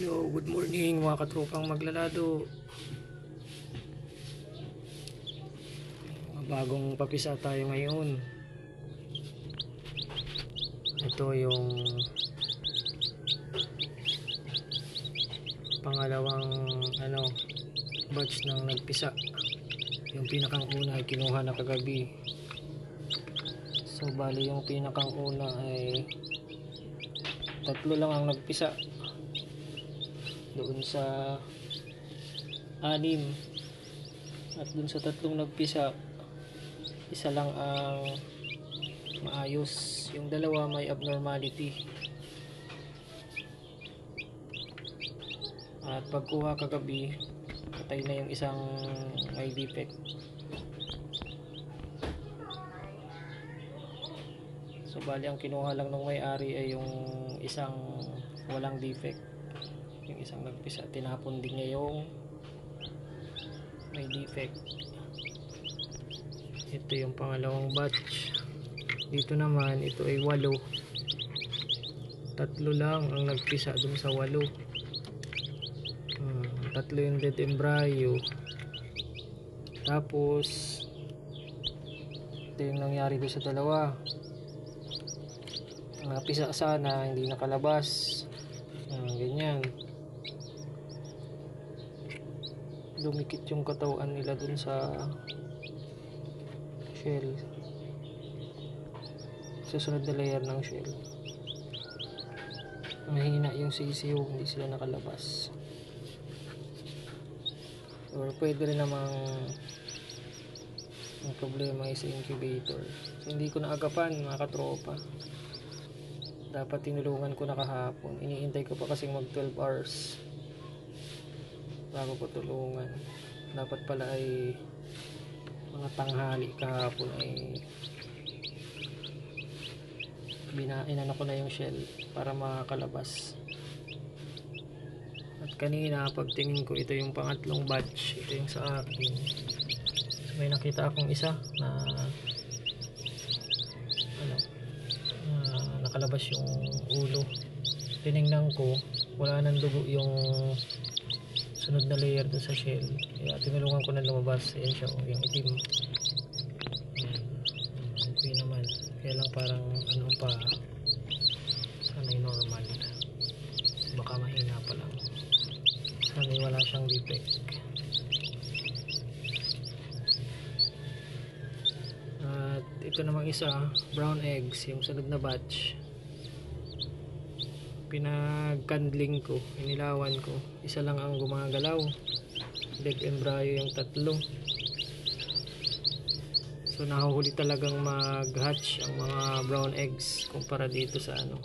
Hello, good morning mga katropang maglalado. Bagong papisa tayo ngayon. Ito yung pangalawang ano batch ng nagpisa. Yung pinakang una ay kinuha na kagabi. So bali yung pinakang una ay tatlo lang ang nagpisa doon sa anim. At doon sa tatlong nagpisa isa lang ang maayos. Yung dalawa may abnormality. At pagkuha kagabi patay na yung isang may defect so bali ang kinuha lang ng may-ari ay yung isang walang defect yung isang nagpisa tinapon din niya yung may defect. Ito yung pangalawang batch. Dito naman ito ay walo. Tatlo lang ang nagpisa dun sa walo. Hmm, tatlo yung dead embryo. Tapos ito yung nangyari doon sa dalawa. Napisa sana hindi nakalabas. Ah, ganyan lumikit yung katawan nila dun sa shell. Susunod na layer ng shell. Mahina yung sisiyo hindi sila nakalabas. Or pwede rin namang ang problema is incubator. So, hindi ko naagapan mga katropa. Dapat tinulungan ko na kahapon. Iniintay ko pa kasing mag 12 hours bago ko tulungan. Dapat pala ay mga tanghali kahapon ay bina inano ko na yung shell para makakalabas at kanina pagtingin ko ito yung pangatlong batch. Ito yung sa akin. May nakita akong isa na ano na nakalabas yung ulo. Tiningnan ko wala nang dugo yung sunod na layer dun sa shell. Kaya tinulungan ko na lumabas. Ayan siya oh, yung itim. Ayan. okay naman. Kaya lang parang ano pa sana'y normal. Baka mahina pa lang. Sana'y wala siyang defect. At ito namang isa brown eggs yung sunod na batch pinag-candling ko, inilawan ko. Isa lang ang gumagalaw. Dead embryo yung tatlo. So nahuhuli talagang mag-hatch ang mga brown eggs kumpara dito sa ano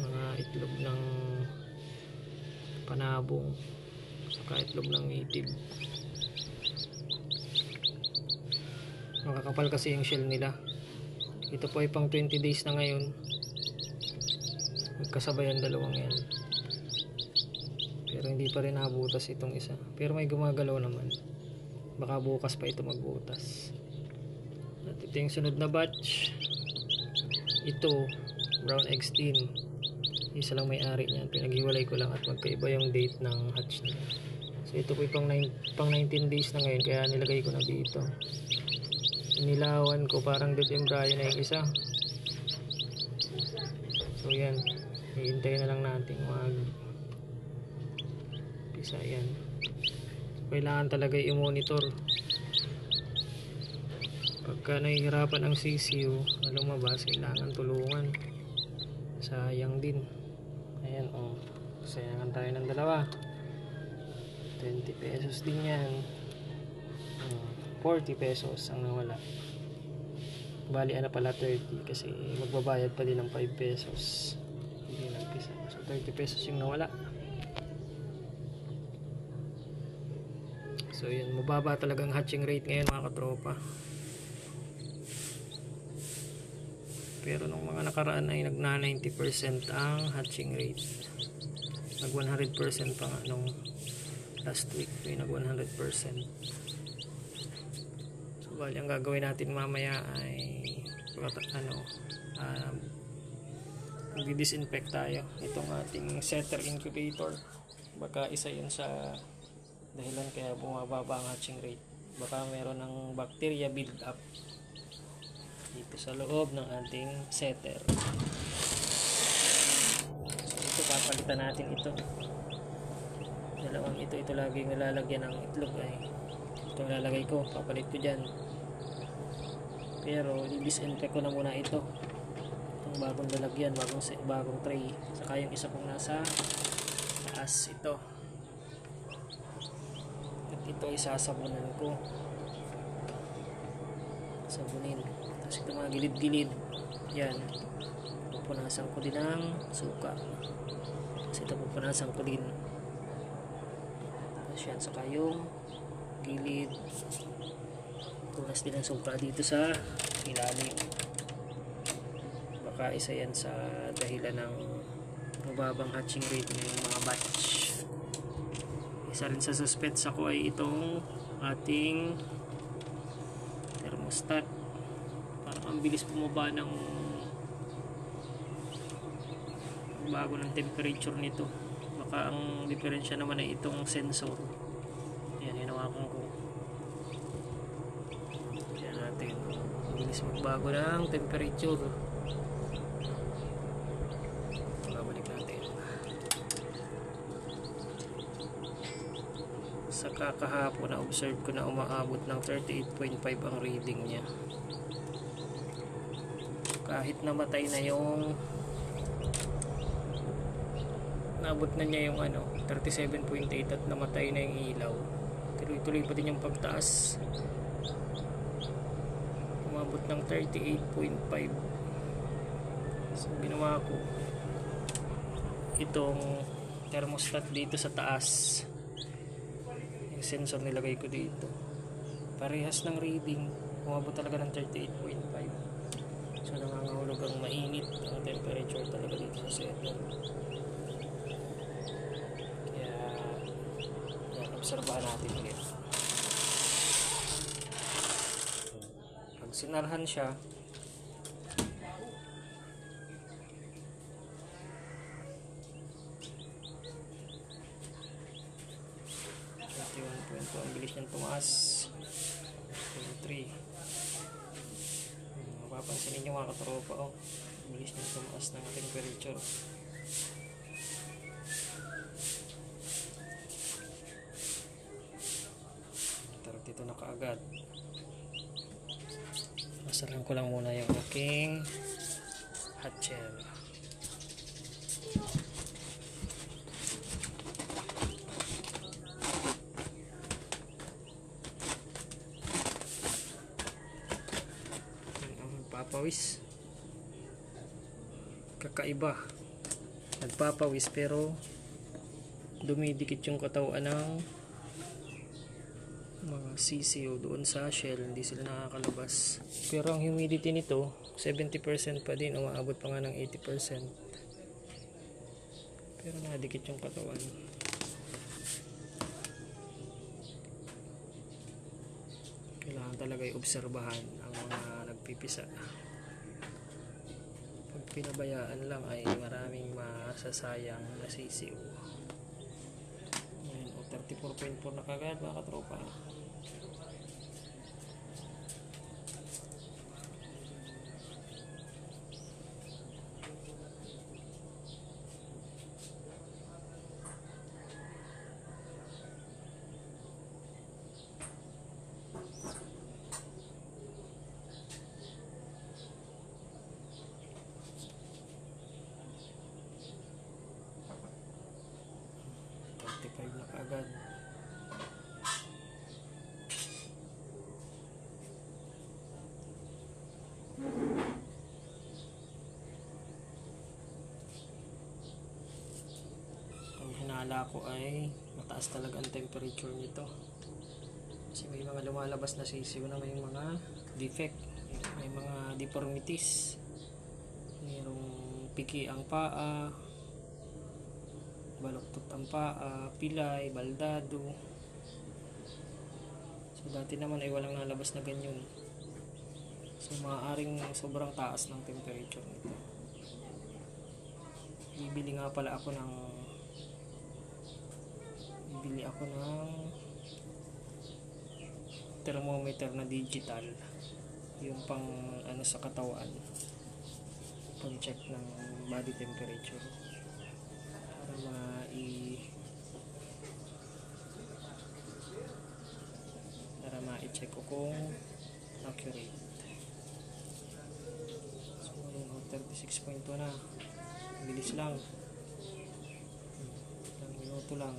mga itlog ng panabong saka itlog ng native. Makakapal kasi yung shell nila. Ito po ay pang 20 days na ngayon magkasabay ang dalawang yan. Pero hindi pa rin nabutas itong isa. Pero may gumagalaw naman. Baka bukas pa ito magbutas. At ito yung sunod na batch. Ito brown eggs din. Isa lang may ari niyan. Pinaghiwalay ko lang at magkaiba yung date ng hatch nila so ito po pang, 9, pang 19 days na ngayon kaya nilagay ko na dito. Nilawan ko parang dead embryo na yung isa. So yan Hihintay na lang natin mag pisa yan. Kailangan talaga i-monitor. Pagka nahihirapan ang CCU na lumabas, kailangan tulungan. Sayang din. Ayan o. Oh. Sayangan tayo ng dalawa. 20 pesos din yan. Oh, 40 pesos ang nawala. Bali ano pala 30 kasi magbabayad pa din ng 5 pesos hindi nagpisa so 30 pesos yung nawala. So yun. Mababa talagang hatching rate ngayon mga katropa. Pero nung mga nakaraan ay nagna 90% ang hatching rate. Nag 100% pa nga nung last week. May nag 100% so bali ang gagawin natin mamaya ay ano um, Magdi-disinfect tayo. Itong ating setter incubator. Baka isa yun sa dahilan kaya bumababa ang hatching rate. Baka meron ng bacteria build up dito sa loob ng ating setter. Ito papalitan natin ito. Dalawang ito, ito lagi nilalagyan ng itlog ay ito nilalagay ko, papalit ko dyan. Pero i-disinfect ko na muna ito. Itong bagong lalagyan, bagong, bagong tray. Saka yung isa kong nasa taas ito. At ito ay sasabunan ko. Sabunin. Tapos ito mga gilid-gilid. Yan. Pupunasan ko din ng suka. Tapos ito pupunasan ko din. Tapos yan, saka yung gilid. Punas din ng suka dito sa ilalim. Baka isa yan sa dahilan ng mababang hatching rate ng mga batch. Isa rin sa suspects ako ay itong ating thermostat. Parang ang bilis bumaba ng bago ng temperature nito. Baka ang diferensya naman ay itong sensor. Yan, hinawakan ko. Yan natin. Bilis magbago ng temperature. Babalik natin. Sa kakahapon na observe ko na umaabot ng 38.5 ang reading niya. Kahit namatay na yung naabot na niya yung ano 37.8 at namatay na yung ilaw. Tuloy-tuloy pa din yung pagtaas. Umabot ng 38.5 so ginawa ko itong thermostat dito sa taas sensor nilagay ko dito. Parehas ng reading umabot talaga ng 38.5 so nangangahulog ang mainit ang temperature talaga dito sa setter kaya yan, obserbahan natin ulit. Pag sinarhan siya point ang bilis niyang tumaas. 23 Hmm, mapapansin ninyo mga katropa oh. Bilis niyang tumaas ng temperature. Dito na kaagad. Masaran ko lang muna yung aking hatcher Yan ang magpapawis kakaiba. Nagpapawis pero dumidikit yung katawan ng mga CCO doon sa shell. Hindi sila nakakalabas. Pero ang humidity nito 70% pa din. Umaabot pa nga ng 80% pero nadikit yung katawan. Kailangan talaga i-obserbahan ang mga nagpipisa pinabayaan lang ay maraming masasayang na CCO Ayan, o 34.4 na kagad mga katropa Thirty-five na kaagad. Ang hinala ko ay mataas talaga ang temperature nito. Kasi may mga lumalabas na sisiw na may mga defect. May mga deformities. Mayroong piki ang paa baluktot ang paa pilay, baldado. So dati naman ay walang nalabas na ganyan. So maaaring sobrang taas ng temperature nito. Bibili nga pala ako ng bibili ako ng thermometer na digital. Yung pang ano sa katawan. Pang check ng body temperature para mai para ma-check ko kung accurate. So ayun 36.2 na. Bilis lang. Minuto lang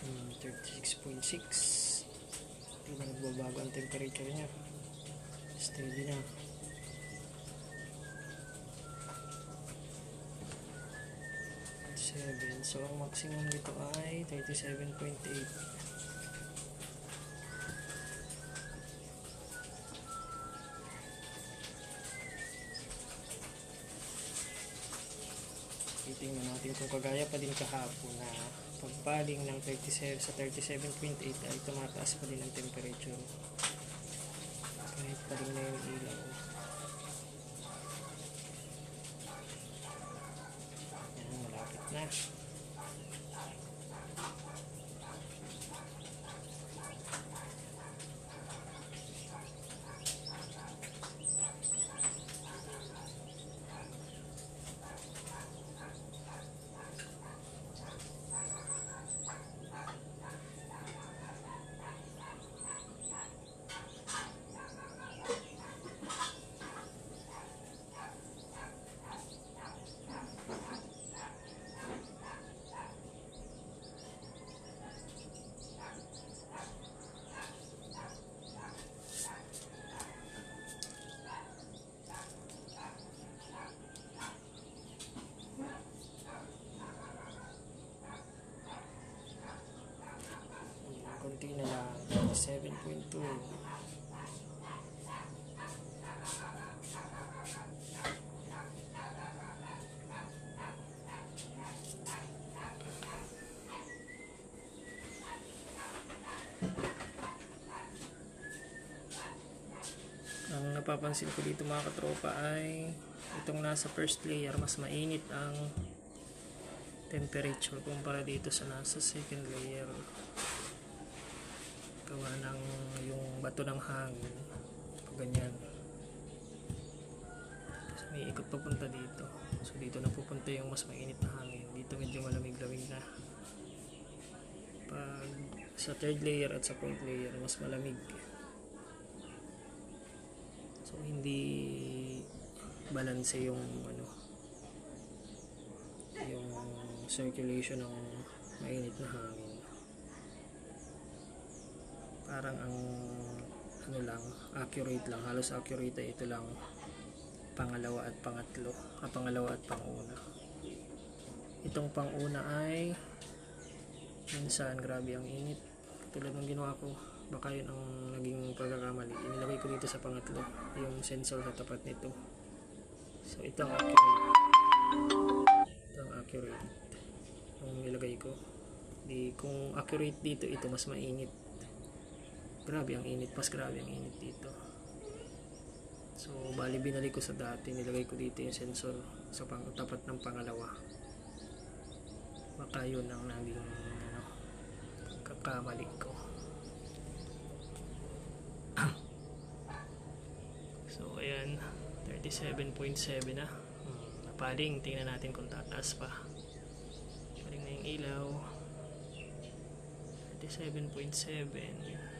Hmm, 36.6 hindi na nagbabago ang temperature niya? Steady na. seven. So ang maximum nito ay 37.8 titingnan natin kung kagaya pa din kahapon na pagbaling ng 37 sa 37.8 ay tumataas pa din ang temperature. Kahit pa rin na yung ilaw. Yan malapit na konti na lang 7.2 ang napapansin ko dito mga katropa ay itong nasa first layer mas mainit ang temperature kumpara dito sa nasa second layer gawa ng yung bato ng hangin. Ganyan. Tapos may ikot papunta dito. So dito na pupunta yung mas mainit na hangin. Dito medyo malamig-lamig na. Pag sa third layer at sa fourth layer mas malamig. So hindi balance yung ano yung circulation ng mainit na hangin parang ang ano lang accurate lang. Halos accurate ay ito lang. Pangalawa at pangatlo. Ah, pangalawa at panguna. Itong panguna ay minsan grabe ang init. Tulad ng ginawa ko baka yun ang naging pagkakamali. Inilagay ko dito sa pangatlo yung sensor sa tapat nito. So ito ang accurate. Ito accurate. Yung nilagay ko. Di kung accurate dito ito mas mainit grabe ang init. Mas grabe ang init dito. So bali binalik ko sa dati. Nilagay ko dito yung sensor sa pang tapat ng pangalawa. Baka yun ang naging ano, kakamali ko. So ayan. 37.7 na. Hmm, napaling. Tingnan natin kung tataas pa. Paling na yung ilaw. 27.7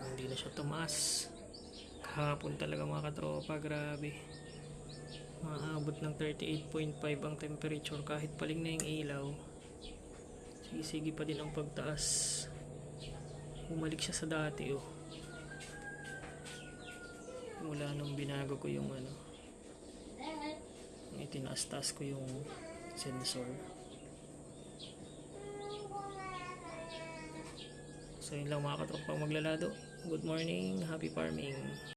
Oh, hindi na siya tumaas. Kahapon talaga mga katropa, grabe. Maabot ng 38.5 ang temperature kahit paling na yung ilaw. Sige-sige pa din ang pagtaas. Bumalik siya sa dati oh. Mula nung binago ko yung ano. Itinaas-taas ko yung sensor. So yun lang mga katropa maglalado. Good morning, happy farming.